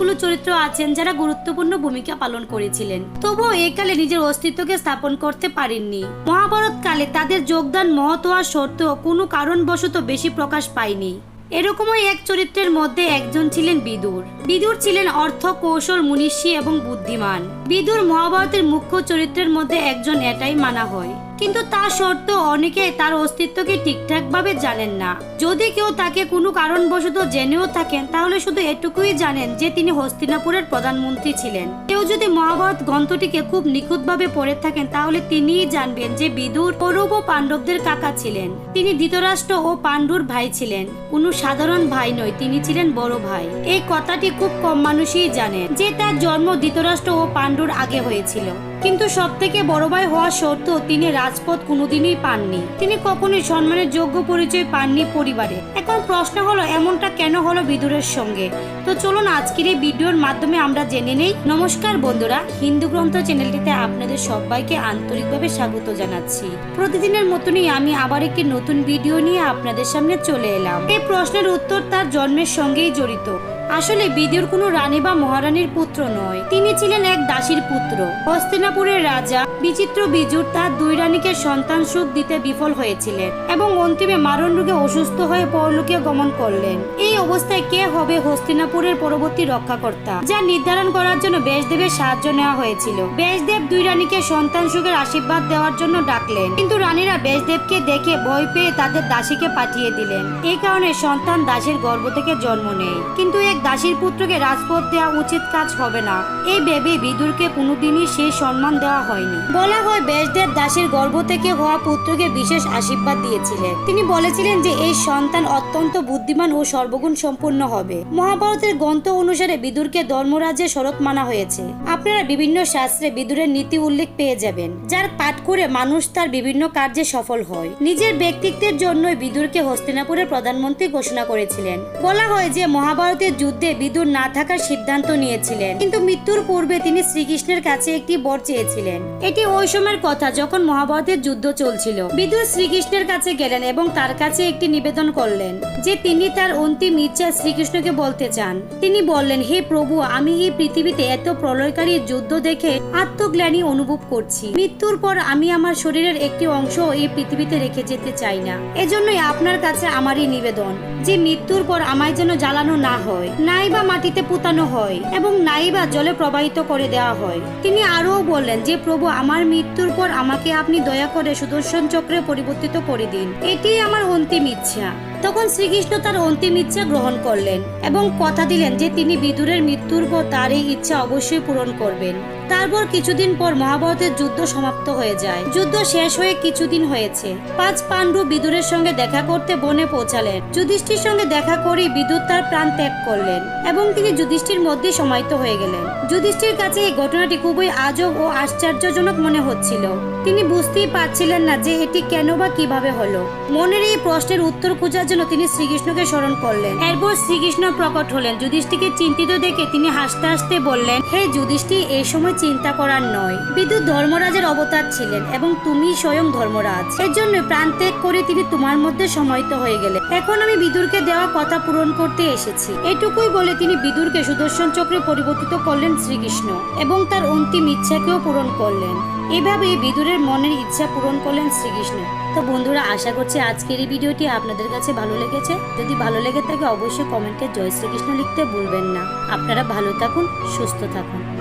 অনেকগুলো চরিত্র আছেন যারা গুরুত্বপূর্ণ ভূমিকা পালন করেছিলেন। তবুও এই কালে নিজের অস্তিত্বকে স্থাপন করতে পারেননি। মহাভারত কালে তাদের যোগদান মহৎ হওয়া সত্ত্বেও কোনো কারণবশত বেশি প্রকাশ পায়নি। এরকমই এক চরিত্রের মধ্যে একজন ছিলেন বিদুর। বিদুর ছিলেন অর্থ, কৌশল, মুনিষী এবং বুদ্ধিমান। বিদুর মহাভারতের মুখ্য চরিত্রের মধ্যে একজন এটাই মানা হয়। কিন্তু তা সত্ত্বেও অনেকে তার অস্তিত্বকে ঠিকঠাকভাবে জানেন না। যদি কেউ তাকে কোনো কারণবশত জেনেও থাকেন, তাহলে শুধু এটুকুই জানেন যে তিনি হস্তিনাপুরের প্রধানমন্ত্রী ছিলেন। কেউ যদি মহাভারত গ্রন্থটিকে খুব নিখুঁতভাবে পড়ে থাকেন, তাহলে তিনিই জানবেন যে বিদুর কৌরব ও পাণ্ডবদের কাকা ছিলেন। তিনি ধৃতরাষ্ট্র ও পাণ্ডুর ভাই ছিলেন। কোনো সাধারণ ভাই নয়, তিনি ছিলেন বড় ভাই। এই কথাটি খুব কম মানুষই জানেন যে তার জন্ম ধৃতরাষ্ট্র ও পাণ্ডুর আগে হয়েছিল। কিন্তু সব থেকে বড় ভাই হওয়া সত্ত্বেও তিনি রাজপথ কোনোদিনই পাননি। তিনি কখনোই সম্মানের যোগ্য পরিচয় পাননি পরিবারে। এখন প্রশ্ন হলো, এমনটা কেন হলো বিদুরের সঙ্গে? তো চলুন আজকের এই ভিডিওর মাধ্যমে আমরা জেনে নেই। নমস্কার বন্ধুরা, হিন্দু গ্রন্থ চ্যানেলটিতে আপনাদের সবাইকে আন্তরিকভাবে স্বাগত জানাচ্ছি। প্রতিদিনের মতনই আমি আবার একটি নতুন ভিডিও নিয়ে আপনাদের সামনে চলে এলাম। এই প্রশ্নের উত্তর তার জন্মের সঙ্গেই জড়িত। আসলে বিদুর কোনো রানী বা মহারানীর পুত্র নয়। তিনি ছিলেন এক দাসীর পুত্র। হস্তিনাপুরের রাজা বিচিত্র বিজুর তার দুই রানীকে সন্তান সুখ দিতে বিফল হয়েছিলেন এবং অন্তিমে মারণ রোগে অসুস্থ হয়ে পরলোকে গমন করলেন। এই অবস্থায় কে হবে হস্তিনাপুরের পরবর্তী রক্ষাকর্তা, যা নির্ধারণ করার জন্য বেশদেবের সাহায্য নেওয়া হয়েছিল। বেশদেব দুই রানীকে সন্তান সুখের আশীর্বাদ দেওয়ার জন্য ডাকলেন, কিন্তু রানীরা বেশদেবকে দেখে ভয় পেয়ে তাদের দাসীকে পাঠিয়ে দিলেন। এই কারণে সন্তান দাসের গর্ভ থেকে জন্ম নেয়। কিন্তু এক দাসীর পুত্রকে রাজপথ দেওয়া উচিত কাজ হবে না। এই ভেবে বিদুরকে কোনোদিনই সেই সম্মান দেওয়া হয়নি। বলা হয় বেশদেব দাসের গর্ভ থেকে হওয়া পুত্রকে বিশেষ আশীর্বাদ দিয়েছিলেন। তিনি বলেছিলেন যে এই সন্তান অত্যন্ত বুদ্ধিমান ও সর্বগুণ সম্পূর্ণ হবে। মহাভারতের গ্রন্থ অনুসারে বিদুরকে ধর্মরাজ্যে শরৎ মানা হয়েছে। আপনারা বিভিন্ন শাস্ত্রে বিদুরের নীতি উল্লেখ পেয়ে যাবেন, যার পাঠ করে মানুষ তার বিভিন্ন কার্যে সফল হয়। নিজের ব্যক্তিত্বের জন্যই বিদুরকে হস্তিনাপুরের প্রধানমন্ত্রী ঘোষণা করেছিলেন। বলা হয় যে মহাভারতের যুদ্ধে বিদুর না থাকার সিদ্ধান্ত নিয়েছিলেন, কিন্তু মৃত্যুর পূর্বে তিনি শ্রীকৃষ্ণের কাছে একটি বর চেয়েছিলেন। এটি ওই সময়ের কথা যখন মহাভারতের যুদ্ধ চলছিল। বিদুর শ্রীকৃষ্ণের কাছে গেলেন এবং তার কাছে একটি নিবেদন করলেন যে তিনি তার অন্তিম ইচ্ছা শ্রীকৃষ্ণকে বলতে চান। তিনি বললেন, হে প্রভু, আমি এই পৃথিবীতে এত প্রলয়কারী যুদ্ধ দেখে আত্মগ্লানি অনুভব করছি। মৃত্যুর পর আমি আমার শরীরের একটি অংশ এই পৃথিবীতে রেখে যেতে চাই না। এজন্যই আপনার কাছে আমারই নিবেদন যে মৃত্যুর পর আমায় যেন জ্বালানো না হয় নাই বা মাটিতে পুতানো হয় এবং নাই বা জলে প্রবাহিত করে দেওয়া হয়। তিনি আরও বললেন, যে প্রভু আমার মৃত্যুর পর আমাকে আপনি দয়া করে সুদর্শন চক্রে পরিবর্তিত করে দিন। এটিই আমার অন্তিম ইচ্ছা তখন শ্রীকৃষ্ণ তার অন্তিম ইচ্ছা গ্রহণ করলেন এবং কথা দিলেন যে তিনি বিদুরের মৃত্যুর পর তার এই ইচ্ছা অবশ্যই পূরণ করবেন। তারপর কিছুদিন পর মহাভারতের যুদ্ধ সমাপ্ত হয়ে যায়। যুদ্ধ শেষ হয়ে কিছুদিন হয়েছে। পাঁচ পাণ্ডু বিদুরের সঙ্গে দেখা করতে বনে পৌঁছালেন। যুধিষ্ঠির সঙ্গে দেখা করে বিদুর তার প্রাণ ত্যাগ করলেন এবং তিনি যুধিষ্ঠির মধ্যে সমাহিত হয়ে গেলেন। যুধিষ্ঠির কাছে এই ঘটনাটি খুবই আজব ও আশ্চর্যজনক মনে হচ্ছিল। তিনি বুঝতেই পারছিলেন না যে এটি কেন বা কীভাবে হলো। মনের এই প্রশ্নের উত্তর খোঁজার জন্য তিনি শ্রীকৃষ্ণকে স্মরণ করলেন। এরপর শ্রীকৃষ্ণ প্রকট হলেন। যুধিষ্ঠিকে চিন্তিত দেখে তিনি হাসতে হাসতে বললেন, হে যুধিষ্ঠি, এই সময় চিন্তা করার নয়। বিদ্যুৎ ধর্মরাজের অবতার ছিলেন এবং তুমি স্বয়ং ধর্মরাজ। এর জন্য প্রাণ ত্যাগ করে তিনি তোমার মধ্যে সমাহিত হয়ে গেলেন। এখন আমি বিদুরকে দেওয়া কথা পূরণ করতে এসেছি। এটুকুই বলে তিনি বিদুরকে সুদর্শন চক্রে পরিবর্তিত করলেন শ্রীকৃষ্ণ এবং তার অন্তিম ইচ্ছাকেও পূরণ করলেন। এভাবে বিদুরের মনের ইচ্ছা পূরণ করলেন শ্রীকৃষ্ণ। তো বন্ধুরা, আশা করছি আজকের এই ভিডিওটি আপনাদের কাছে ভালো লেগেছে। যদি ভালো লেগে থাকে, অবশ্যই কমেন্টে জয় শ্রীকৃষ্ণ লিখতে ভুলবেন না। আপনারা ভালো থাকুন, সুস্থ থাকুন।